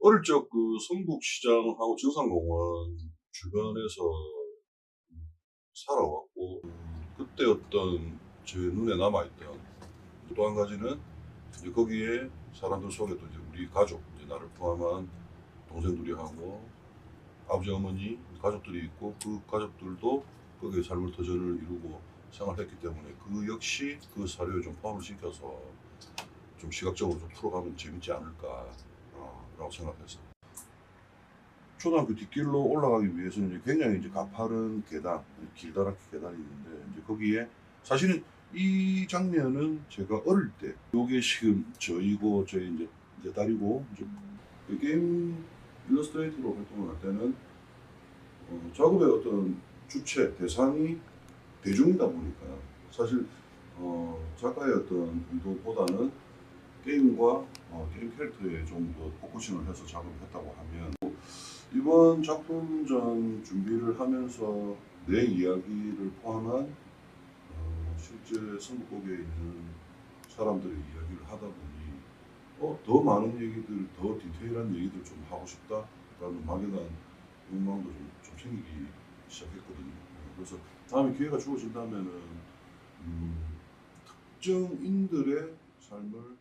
어릴 적 그 성북시장하고 정상공원 주변에서 살아왔고 그때 어떤 제 눈에 남아있던 또 한 가지는 이제 거기에 사람들 속에도 이제 우리 가족 이제 나를 포함한 동생들이 하고 아버지 어머니 가족들이 있고 그 가족들도 거기에 삶을 터전을 이루고 생활했기 때문에 그 역시 그 사료에 좀 포함을 시켜서 좀 시각적으로 좀 풀어가면 재밌지 않을까. 어, 라고 생각해서 초등학교 뒷길로 올라가기 위해서는 이제 굉장히 이제 가파른 계단, 길다랗게 계단이 있는데 이제 거기에 사실은 이 장면은 제가 어릴 때 요게 지금 저이고 저희 이제 이제 딸이고 이제 그 게임 일러스트레이터로 활동을 할 때는 어, 작업의 어떤 주체 대상이 대중이다 보니까 사실 어, 작가의 어떤 의도보다는 게임과 어, 게임 캐릭터에 좀 더 포커싱을 해서 작업을 했다고 하면 이번 작품전 준비를 하면서 내 이야기를 포함한 어, 실제 선곡에 있는 사람들의 이야기를 하다 보니 어, 더 많은 얘기들, 더 디테일한 얘기들 좀 하고 싶다라는 막연한 욕망도 좀, 좀 생기기 시작했거든요. 어, 그래서 다음에 기회가 주어진다면은 음, 특정인들의 삶을